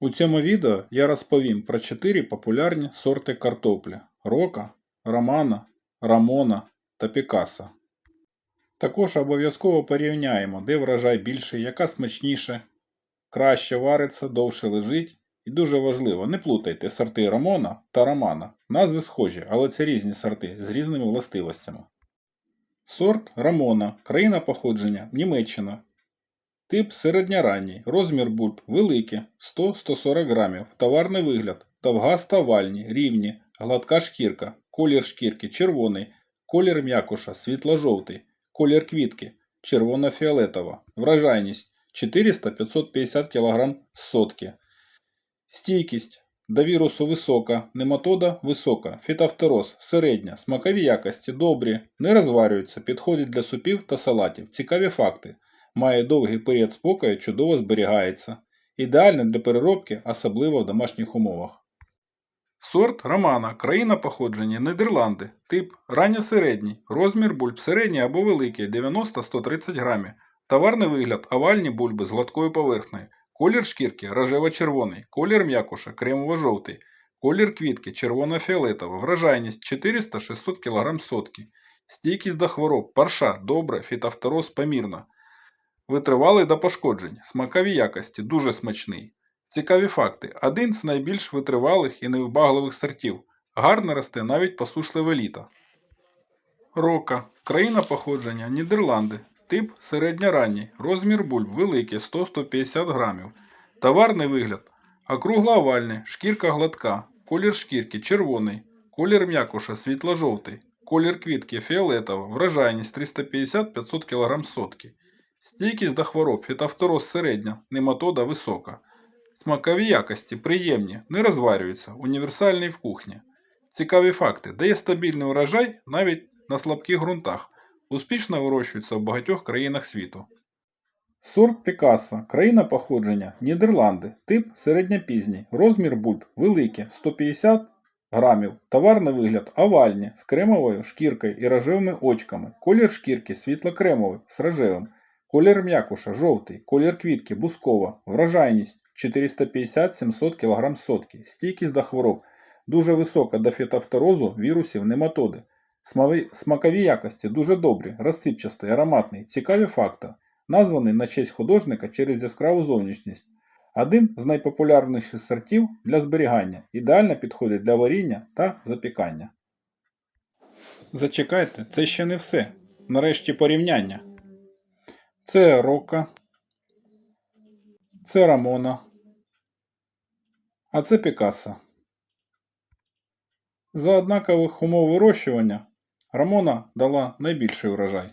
У цьому відео я розповім про 4 популярні сорти картоплі Рока, Романа, Рамона та Пікаса. Також обов'язково порівняємо, де врожай більший, яка смачніше, краще вариться, довше лежить. І дуже важливо, не плутайте сорти Рамона та Романа. Назви схожі, але це різні сорти з різними властивостями. Сорт Рамона, країна походження Німеччина. Тип середньоранній, розмір бульб великий 100-140 грамів, товарний вигляд, довгаста овальні, рівні, гладка шкірка, колір шкірки червоний, колір м'якуша світло-жовтий, колір квітки червоно-фіолетова, врожайність 400-550 кг сотки. Стійкість до вірусу висока, нематода висока, фітофтороз середня, смакові якості добрі, не розварюються, підходять для супів та салатів. Цікаві факти. Має довгий період спокою, чудово зберігається. Ідеальне для переробки, особливо в домашніх умовах. Сорт Романа, країна походження. Нідерланди, тип ранньосередній, розмір бульб середній або великий. 90-130 грамів, товарний вигляд. Овальні бульби з гладкою поверхнею, колір шкірки рожево-червоний, колір м'якуша кремово-жовтий, колір квітки червоно-фіолетова, врожайність 400-600 кг сотки, стійкість до хвороб, парша, добре, фітофтороз помірна. Витривалий до пошкоджень, смакові якості, дуже смачний. Цікаві факти. Один з найбільш витривалих і невибагливих сортів. Гарно росте навіть посушливе літо. Рока. Країна походження Нідерланди. Тип середньоранній. Розмір бульб великий 100-150 грамів. Товарний вигляд. Округло овальний, шкірка гладка. Колір шкірки червоний. Колір м'якуша світло-жовтий. Колір квітки фіолетова. Врожайність 350-500 кг сотки. Стійкість до хвороб, фітофтороз середня, нематода висока. Смакові якості приємні, не розварюються, універсальний в кухні. Цікаві факти. Дає стабільний урожай навіть на слабких ґрунтах. Успішно вирощується в багатьох країнах світу. Сорт Пікассо. Країна походження Нідерланди. Тип середньопізній. Розмір бульб великий 150 грамів. Товарний вигляд овальні з кремовою шкіркою і рожевими очками. Колір шкірки світло-кремовий з рожевим. Колір м'якуша жовтий, колір квітки бускова, врожайність 450-700 кг сотки, стійкість до хвороб, дуже висока до фітофторозу, вірусів, нематоди. Смави- Смакові якості дуже добрі, розсипчастий, ароматний, цікаві факти, названий на честь художника через яскраву зовнішність. Один з найпопулярніших сортів для зберігання, ідеально підходить для варіння та запікання. Зачекайте, це ще не все. Нарешті порівняння. Це Рока. Це Рамона. А це Пікассо. За однакових умов вирощування Рамона дала найбільший урожай.